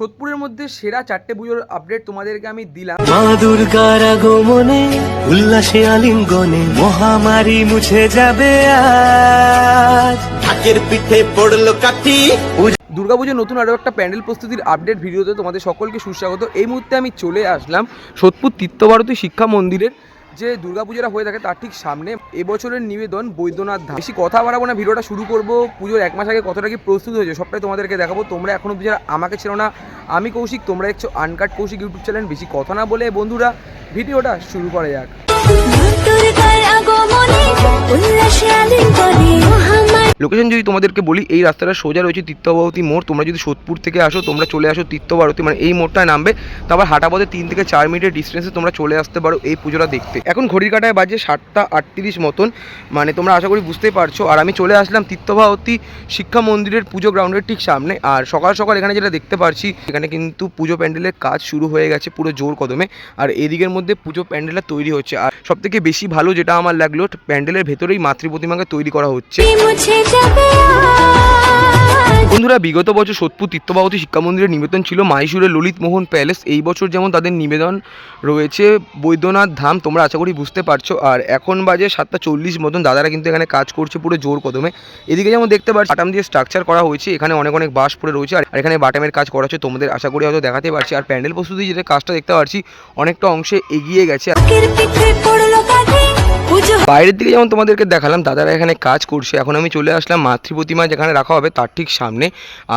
সোদপুরের মধ্যে সেরা চারটে পুজোর আপডেট তোমাদেরকে আমি দিলাম। মা দুর্গার আগমনে উল্লাসে আলিঙ্গনে মহামারী মুছে যাবে আজ। ঢাকের পিঠে পড়ল কাঠি। দুর্গাপুজোর নতুন আরও একটা প্যান্ডেল প্রস্তুতির আপডেট ভিডিওতে তোমাদের সকলকে সুস্বাগত। এই মুহূর্তে আমি চলে আসলাম সোদপুর তীর্থভারতী শিক্ষা মন্দিরের যে দুর্গাপুজোটা হয়ে থাকে তার ঠিক সামনে এবছরের নিবেদন বৈদ্যনাথ ধাম। বেশি কথা বাড়াবো না, ভিডিওটা শুরু করব। পুজোর এক মাস আগে কতটা কি প্রস্তুত হয়েছে সবটাই তোমাদেরকে দেখাবো। তোমরা এখনও যারা আমাকে ছিল না, আমি কৌশিক তোমরা দেখছ আনকাট কৌশিক ইউটিউব চ্যানেল। বেশি কথা না বলে বন্ধুরা, ভিডিওটা শুরু করা যাক। লোকেশন যদি তোমাদেরকে বলি, এই রাস্তাটা সোজা রয়েছে তীর্থভারতী মোড়। তোমরা যদি সোদপুর থেকে আসো, তোমরা চলে আসো তীর্থভারতী মানে এই মোড়টায় নামবে। তারপর হাঁটা পথে তিন থেকে চার মিনিটের ডিস্টেন্সে তোমরা চলে আসতে পারো এই পুজোটা দেখতে। এখন ঘড়ির কাটায় বাজে সাতটা আটত্রিশ মতন। মানে তোমরা আশা করি বুঝতেই পারছ। আর আমি চলে আসলাম তীর্থভারতী শিক্ষা মন্দিরের পুজো গ্রাউন্ডের ঠিক সামনে। আর সকাল সকাল এখানে যেটা দেখতে পারছি, এখানে কিন্তু পুজো প্যান্ডেলের কাজ শুরু হয়ে গেছে পুরো জোর কদমে। আর এদিকের মধ্যে পুজো প্যান্ডেলটা তৈরি হচ্ছে। আর সবথেকে বেশি ভালো যেটা আমার লাগল, প্যান্ডেলের ভেতরেই মাতৃ প্রতিমাকে তৈরি করা হচ্ছে। বন্ধুরা বিগত বছর সোদপুর তীর্থভাবতী শিক্ষা মন্দিরের নিবেদন ছিল মাইসুরের ললিত মোহন প্যালেস। এই বছর যেমন তাদের নিবেদন রয়েছে বৈদ্যনাথ ধাম তোমরা আশা করি বুঝতে পারছ। আর এখন বাজে সাতটা চল্লিশ মতন দাদারা কিন্তু এখানে কাজ করছে পুরো জোর কদমে। এদিকে যেমন দেখতে পাচ্ছি বাটাম দিয়ে স্ট্রাকচার করা হয়েছে এখানে অনেক অনেক বাস পড়ে রয়েছে আর এখানে বাটামের কাজ করা হচ্ছে তোমাদের আশা করি হয়তো দেখাতে পারছি। আর প্যান্ডেল প্রস্তুতি যেটা কাজটা দেখতে পাচ্ছি অনেকটা অংশে এগিয়ে গেছে। বাইরের দিকে যেমন তোমাদেরকে দেখালাম, দাদারা এখানে কাজ করছে। এখন আমি চলে আসলাম মাতৃ প্রতিমা যেখানে রাখা হবে তার ঠিক সামনে।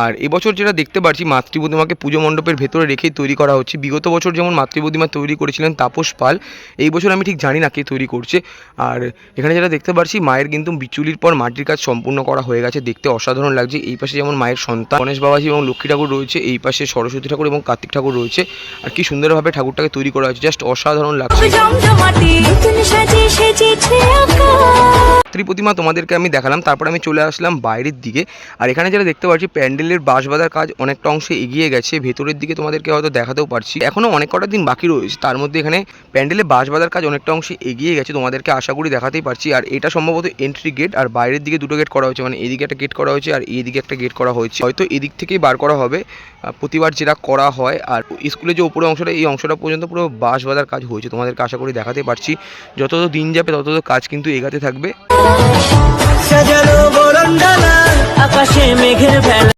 আর এবছর যেটা দেখতে পাচ্ছি মাতৃ প্রতিমাকে পুজো মণ্ডপের ভেতরে রেখেই তৈরি করা হচ্ছে। বিগত বছর যেমন মাতৃ প্রতিমা তৈরি করেছিলেন তাপস পাল, এই বছর আমি ঠিক জানি না কে তৈরি করছে। আর এখানে যেটা দেখতে পাচ্ছি মায়ের কিন্তু বিচুলির পর মাটির কাজ সম্পূর্ণ করা হয়ে গেছে। দেখতে অসাধারণ লাগছে। এই পাশে যেমন মায়ের সন্তান, গণেশ বাবাজি এবং লক্ষ্মী ঠাকুর রয়েছে। এই পাশে সরস্বতী ঠাকুর এবং কার্তিক ঠাকুর রয়েছে। আর কি সুন্দরভাবে ঠাকুরটাকে তৈরি করা হয়েছে। জাস্ট অসাধারণ লাগছে। ಬೇಕಾ মাতৃ প্রতিমা তোমাদেরকে আমি দেখালাম, তারপর আমি চলে আসলাম বাইরের দিকে। আর এখানে যেটা দেখতে পাচ্ছি, প্যান্ডেলের বাঁশ বাঁধার কাজ অনেকটা অংশে এগিয়ে গেছে, ভেতরের দিকে তোমাদেরকে হয়তো দেখাতেও পারছি। এখনও অনেক কটা দিন বাকি রয়েছে, তার মধ্যে এখানে প্যান্ডেলে বাঁশ বাঁধার কাজ অনেকটা অংশে এগিয়ে গেছে, তোমাদেরকে আশা করি দেখাতেই পারছি। আর এটা সম্ভবত এন্ট্রি গেট আর বাইরের দিকে দুটো গেট করা হয়েছে মানে এদিকে একটা গেট করা হয়েছে, আর এইদিকে একটা গেট করা হয়েছে। হয়তো এদিক থেকেই বার করা হবে প্রতিবার যেটা করা হয়। আর স্কুলের যে উপরে অংশটা, এই অংশটা পর্যন্ত পুরো বাঁশ বাঁধার কাজ হয়েছে, তোমাদেরকে আশা করি দেখাতে পারছি। যত দিন যাবে তত কাজ কিন্তু এগাতে থাকবে।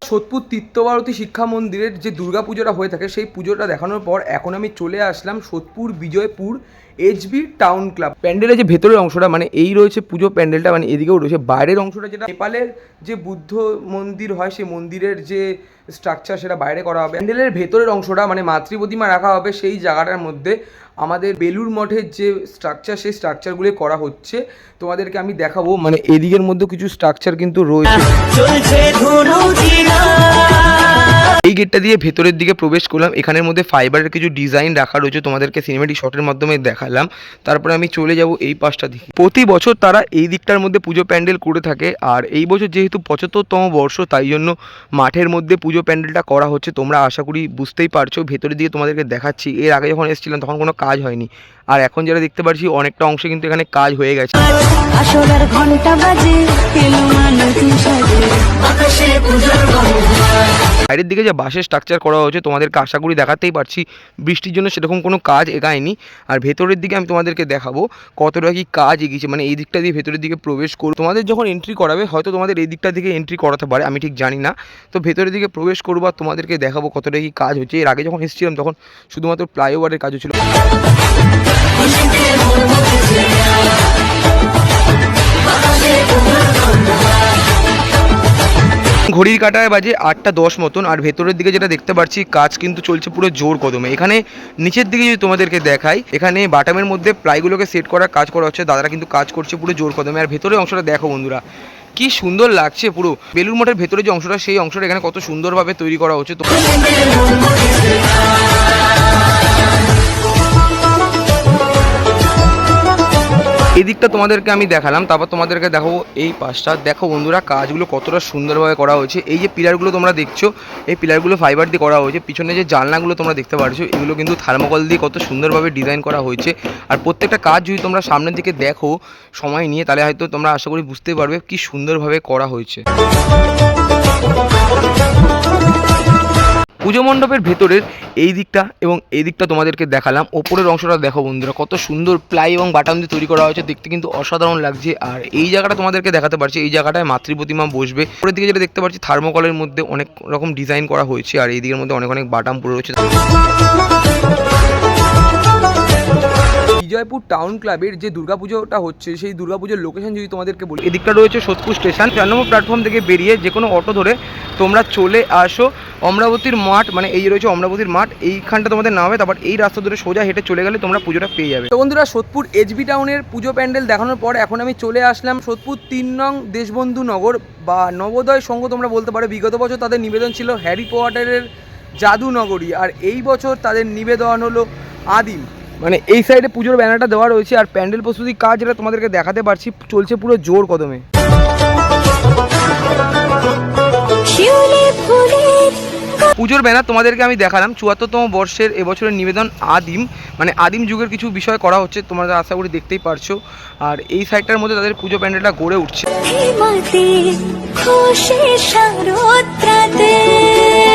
সোদপুর তীর্থভারতী শিক্ষা মন্দিরের যে দুর্গা পুজোটা হয়ে থাকে, সেই পুজোটা দেখানোর পর এখন আমি চলে আসলাম Sodepur Bijoypur HB town club প্যান্ডেলের যে ভেতরের অংশটা মানে এই রয়েছে পুজো প্যান্ডেলটা মানে এদিকেও রয়েছে। বাইরের অংশটা যেটা, নেপালের যে বুদ্ধ মন্দির হয়, সেই মন্দিরের যে স্ট্রাকচার সেটা বাইরে করা হবে। প্যান্ডেলের ভেতরের অংশটা মানে মাতৃ প্রতিমা রাখা হবে সেই জায়গাটার মধ্যে। আমাদের বেলুর মঠের যে স্ট্রাকচার সেই স্ট্রাকচারগুলি করা হচ্ছে। তোমাদেরকে আমি দেখাবো মানে এদিকের মধ্যে কিছু স্ট্রাকচার কিন্তু রয়েছে। এই গেটটা দিয়ে ভেতরের দিকে প্রবেশ করলাম। এখানের মধ্যে ফাইবারের কিছু ডিজাইন রাখা রয়েছে। তোমাদেরকে সিনেমেটিক শটের মাধ্যমে দেখালাম। তারপরে আমি চলে যাব এই পাশটা দিকে। প্রতি বছর তারা এই দিকটার মধ্যে পুজো প্যান্ডেল করে থাকে। আর এই বছর যেহেতু পঁচাত্তরতম বর্ষ, তাই জন্য মাঠের মধ্যে পুজো প্যান্ডেলটা করা হচ্ছে। তোমরা আশা করি বুঝতেই পারছ। ভেতরের দিকে তোমাদেরকে দেখাচ্ছি। এর আগে যখন এসেছিলাম, তখন কোনো কাজ হয়নি। আর এখন যেটা দেখতে পাচ্ছি অনেকটা অংশে কিন্তু এখানে কাজ হয়ে গেছে। বাইরের দিকে যে বাসের স্ট্রাকচার করা হয়েছে তোমাদেরকে আশা করি দেখাতেই পারছি। বৃষ্টির জন্য সেরকম কোনো কাজ এগায়নি। আর ভেতরের দিকে আমি তোমাদেরকে দেখাবো কতটা কি কাজ এগিয়েছে। মানে এই দিকটা দিয়ে ভেতরের দিকে প্রবেশ করো তোমাদের যখন এন্ট্রি করাবে হয়তো তোমাদের এই দিকটা থেকে এন্ট্রি করাতে পারে আমি ঠিক জানি না। তো ভেতরের দিকে প্রবেশ করব আর তোমাদেরকে দেখাবো কতটা কি কাজ হচ্ছে। এর আগে যখন এসেছিলাম তখন শুধুমাত্র ফ্লাইওভারের কাজ হচ্ছিল। ঘড়ির কাটায় বাজে আটটা দশ মতন, আর ভেতরের দিকে যেটা দেখতে পাচ্ছি, কাজ কিন্তু চলছে পুরো জোর কদমে। এখানে নিচের দিকে যদি তোমাদেরকে দেখাই, এখানে বাটামের মধ্যে প্লাইগুলোকে সেট করার কাজ করা হচ্ছে। দাদারা কিন্তু কাজ করছে পুরো জোর কদমে। আর ভেতরের অংশটা দেখো বন্ধুরা, কি সুন্দর লাগছে পুরো। বেলুর মঠের ভেতরে যে অংশটা, সেই অংশটা এখানে কত সুন্দরভাবে তৈরি করা হচ্ছে। তো এদিকটা তোমাদেরকে আমি দেখালাম, তারপর তোমাদেরকে দেখো এই পাশটা। দেখো বন্ধুরা, কাজগুলো কতটা সুন্দরভাবে করা হয়েছে। এই যে পিলারগুলো তোমরা দেখছ, এই পিলারগুলো ফাইবার দিয়ে করা হয়েছে। পিছনে যে জানলাগুলো তোমরা দেখতে পারছ, এগুলো কিন্তু থার্মোকল দিয়ে কত সুন্দরভাবে ডিজাইন করা হয়েছে। আর প্রত্যেকটা কাজ যদি তোমরা সামনের দিকে দেখো সময় নিয়ে, তাহলে হয়তো তোমরা আশা করি বুঝতে পারবে কি সুন্দরভাবে করা হয়েছে। পুজো মণ্ডপের ভেতরের এই দিকটা এবং এই দিকটা তোমাদেরকে দেখালাম। ওপরের অংশটা দেখো বন্ধুরা, কত সুন্দর প্লাই এবং বাটাম দিয়ে তৈরি করা হয়েছে, দেখতে কিন্তু অসাধারণ লাগছে। আর এই জায়গাটা তোমাদেরকে দেখাতে পারছি, এই জায়গাটায় মাতৃ প্রতিমা বসবে। ওপরের দিকে যেটা দেখতে পাচ্ছি থার্মোকলের মধ্যে অনেক রকম ডিজাইন করা হয়েছে, আর এই দিকের মধ্যে অনেক অনেক বাটাম পড়ে রয়েছে। বিজয়পুর টাউন ক্লাবের যে দুর্গাপুজোটা হচ্ছে সেই দুর্গাপুজোর লোকেশন যদি তোমাদেরকে বলি। এদিকটা রয়েছে সোদপুর স্টেশন চার নম্বর প্ল্যাটফর্ম থেকে বেরিয়ে যে কোনো অটো ধরে তোমরা চলে আসো অমরাবতীর মাঠ মানে এই রয়েছে অমরাবতীর মাঠ এইখানটা তোমাদের নামবে তারপর এই রাস্তা ধরে সোজা হেঁটে চলে গেলে তোমরা পুজোটা পেয়ে যাবে। তো বন্ধুরা সোদপুর এইচবি টাউনের পুজো প্যান্ডেল দেখানোর পর এখন আমি চলে আসলাম সোদপুর তিন নং দেশবন্ধু নগর বা নবোদয় সংঘ তোমরা বলতে পারো। বিগত বছর তাদের নিবেদন ছিল হ্যারি পটারের জাদু নগরী আর এই বছর তাদের নিবেদন হলো আদিম। মানে এই সাইডে পুজোর ব্যানারটা দেওয়া রয়েছে আর প্যান্ডেল প্রস্তুতি কাজ যেটা তোমাদেরকে দেখাতে পারছি চলছে পুরো জোর কদমে। পুজোর ব্যানার তোমাদেরকে আমি দেখালাম চুয়াত্তরতম বর্ষের এবছরের নিবেদন আদিম। মানে আদিম যুগের কিছু বিষয় করা হচ্ছে তোমরা আশা করি দেখতেই পারছ। আর এই সাইডটার মধ্যে তাদের পুজো প্যান্ডেলটা গড়ে উঠছে।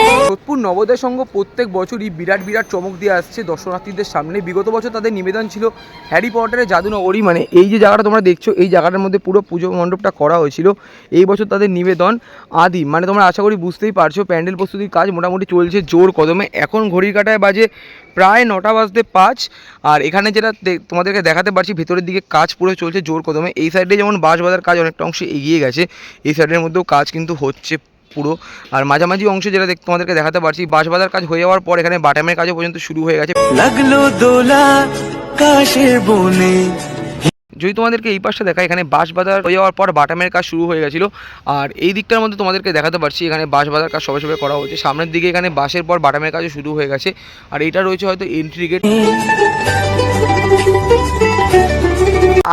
খুশি নবোদয় সংঘ প্রত্যেক বছরই বিরাট বিরাট চমক দিয়ে আসছে দর্শনার্থীদের সামনে। বিগত বছর তাদের নিবেদন ছিল হ্যারি পটারের জাদুনগরী মানে এই যে জায়গাটা তোমরা দেখছ, এই জায়গাটার মধ্যে পুরো পুজো মণ্ডপটা করা হয়েছিল। এই বছর তাদের নিবেদন আদি। মানে তোমরা আশা করি বুঝতেই পারছ, প্যান্ডেল প্রস্তুতির কাজ মোটামুটি চলছে জোর কদমে। এখন ঘড়ির কাটায় বাজে প্রায় নটা বাজতে পাঁচ। আর এখানে যেটা তোমাদেরকে দেখাতে পারছি, ভেতরের দিকে কাজ পুরো চলছে জোর কদমে। এই সাইডে যেমন বাঁশ বাজার কাজ অনেকটা অংশে এগিয়ে গেছে, এই সাইডের মধ্যেও কাজ কিন্তু হচ্ছে পুরো। আর মাঝামাঝি অংশ যেটা দেখ- তোমাদেরকে দেখাতে পারছি বাঁশ বাঁধার কাজ হয়ে যাওয়ার পর এখানে বাটামের কাজও পর্যন্ত শুরু হয়ে গেছে। লাগল দোলা কাশের বনে। যদি তোমাদেরকে এই পাশটা দেখা এখানে বাঁশ বাজার হয়ে যাওয়ার পর বাটামের কাজ শুরু হয়ে গেছিল। আর এই দিকটার মধ্যে তোমাদেরকে দেখাতে পারছি এখানে বাঁশ বাজার কাজ সবে সবে করা হচ্ছে। সামনের দিকে এখানে বাঁশের পর বাটামের কাজও শুরু হয়ে গেছে। আর এটা রয়েছে হয়তো এন্ট্রি গেট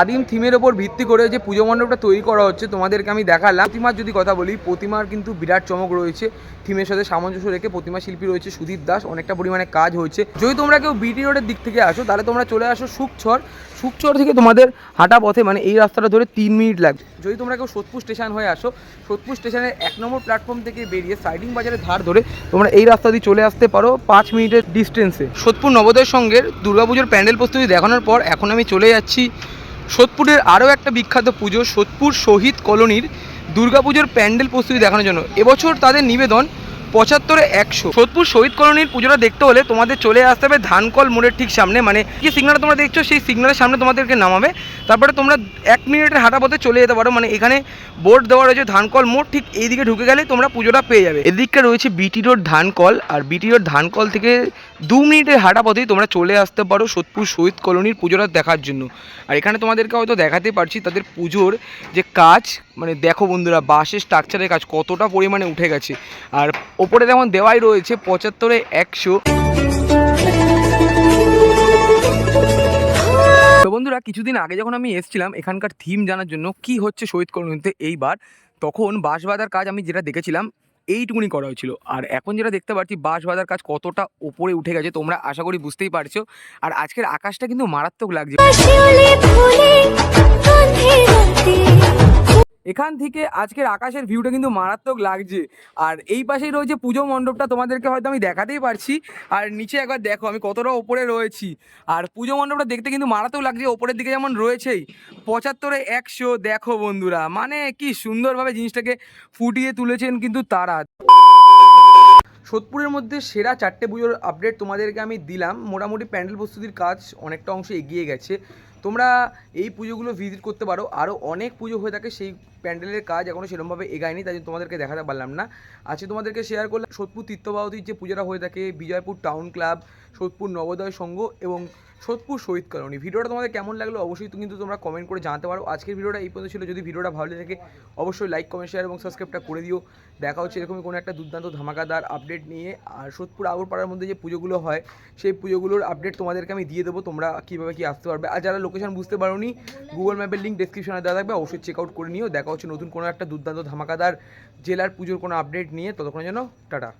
আদিম থিমের ওপর ভিত্তি করে যে পুজো মণ্ডপটা তৈরি করা হচ্ছে, তোমাদেরকে আমি দেখালাম। প্রতিমার যদি কথা বলি, প্রতিমার কিন্তু বিরাট চমক রয়েছে। থিমের সাথে সামঞ্জস্য রেখে প্রতিমা শিল্পী রয়েছে সুদীপ দাস। অনেকটা পরিমাণে কাজ হয়েছে। যদি তোমরা কেউ বিটি রোডের দিক থেকে আসো, তাহলে তোমরা চলে আসো সুকচর সুকচর থেকে তোমাদের হাঁটা পথে মানে এই রাস্তাটা ধরে তিন মিনিট লাগবে। যদি তোমরা কেউ সোদপুর স্টেশন হয়ে আসো, সোদপুর স্টেশনের এক নম্বর প্ল্যাটফর্ম থেকে বেরিয়ে সাইডিং বাজারের ধার ধরে তোমরা এই রাস্তা দিয়ে চলে আসতে পারো পাঁচ মিনিটের ডিস্টেন্সে সোদপুর নবোদয় সঙ্গের দুর্গাপুজোর প্যান্ডেল প্রস্তুতি দেখানোর পর এখন আমি চলে যাচ্ছি সোদপুরের আরও একটা বিখ্যাত পুজো, সোদপুর শহীদ কলোনির দুর্গাপুজোর প্যান্ডেল প্রস্তুতি দেখানোর জন্য। এবছর তাদের নিবেদন পঁচাত্তরে একশো। সোদপুর শহীদ কলোনির পুজোটা দেখতে হলে তোমাদের চলে আসতে হবে ধানকল মোড়ের ঠিক সামনে। মানে যে সিগনালটা তোমরা দেখছ, সেই সিগনালের সামনে তোমাদেরকে নামাবে। তারপরে তোমরা এক মিনিটের হাঁটা পথে চলে যেতে পারো। মানে এখানে বোর্ড দেওয়া রয়েছে ধানকল মোড়, ঠিক এইদিকে ঢুকে গেলে তোমরা পুজোটা পেয়ে যাবে। এদিকটা রয়েছে বিটি রোড ধানকল। আর বিটি রোড ধানকল থেকে দু মিনিটের হাঁটা পথেই তোমরা চলে আসতে পারো সোদপুর শহীদ কলোনির পুজোটা দেখার জন্য। আর এখানে তোমাদেরকে হয়তো দেখাতে পারছি তাদের পুজোর যে কাজ। মানে দেখো বন্ধুরা, বাসের স্ট্রাকচারের কাজ কতটা পরিমাণে উঠে গেছে। আর ওপরে যেমন দেওয়াই রয়েছে পঁচাত্তরে একশো। তো বন্ধুরা, কিছুদিন আগে যখন আমি এসেছিলাম এখানকার থিম জানার জন্য কি হচ্ছে শহীদ কলোনিতে এইবার, তখন বাঁশ বাঁধার কাজ আমি যেটা দেখেছিলাম এইটুকুনি করা হয়েছিল। আর এখন যেটা দেখতে পাচ্ছি বাঁশ বাঁধার কাজ কতটা ওপরে উঠে গেছে তোমরা আশা করি বুঝতেই পারছ। আর আজকের আকাশটা কিন্তু মারাত্মক লাগছে। এখান থেকে আজকের আকাশের ভিউটা কিন্তু মারাত্মক লাগছে। আর এই পাশেই রয়েছে পুজো মণ্ডপটা, তোমাদেরকে হয়তো আমি দেখাতেই পারছি। আর নিচে একবার দেখো, আমি কতটা ওপরে রয়েছি। আর পুজো মণ্ডপটা দেখতে কিন্তু মারাত্মক লাগছে, ওপরের দিকে যেমন রয়েছেই। পঁচাত্তরে একশো, দেখো বন্ধুরা মানে কি সুন্দরভাবে জিনিসটাকে ফুটিয়ে তুলেছেন কিন্তু তারা। সোদপুরের মধ্যে সেরা চারটে পুজোর আপডেট তোমাদেরকে আমি দিলাম। মোটামুটি প্যান্ডেল প্রস্তুতির কাজ অনেকটা অংশ এগিয়ে গেছে। তোমরা এই পুজোগুলো ভিজিট করতে পারো। আরও অনেক পুজো হয়ে থাকে, সেই প্যান্ডেলের কাজ এখনও সেরকমভাবে এগায়নি, তাই জন্য তোমাদেরকে দেখাতে পারলাম না। আজকে তোমাদেরকে শেয়ার করলাম সোদপুর তীর্থবাহতির যে পুজোটা হয়ে থাকে, বিজয়পুর টাউন ক্লাব সোদপুর নবোদয় সংঘ এবং সোদপুর শহীদ কলোনি। ভিডিওটা তোমাদের কেমন লাগল অবশ্যই কিন্তু তোমরা কমেন্ট করে জানাতে পারো। আজকের ভিডিওটা এই পর্যন্ত ছিল। যদি ভিডিওটা ভালো লাগে অবশ্যই লাইক কমেন্ট শেয়ার এবং সাবস্ক্রাইবটা করে দিও। দেখা হচ্ছে এরকমই কোনো একটা দুর্দান্ত ধামাকাদার আপডেট নিয়ে। আর সোদপুর আগরপাড়ার মধ্যে যে পুজোগুলো হয়, সেই পুজোগুলোর আপডেট তোমাদেরকে আমি দিয়ে দেবো। তোমরা কীভাবে কী আসতে পারবে। আর যারা লোকেশন বুঝতে পারোনি গুগল ম্যাপের লিঙ্ক ডিসক্রিপশনে দেওয়া থাকবে। অবশ্যই চেক আউট করে নিও। দেখা হচ্ছে নতুন কোনো একটা দুর্দান্ত ধামাকাদার জেলার পুজোর কোনো আপডেট নিয়ে। ততক্ষণের জন্য টাটা।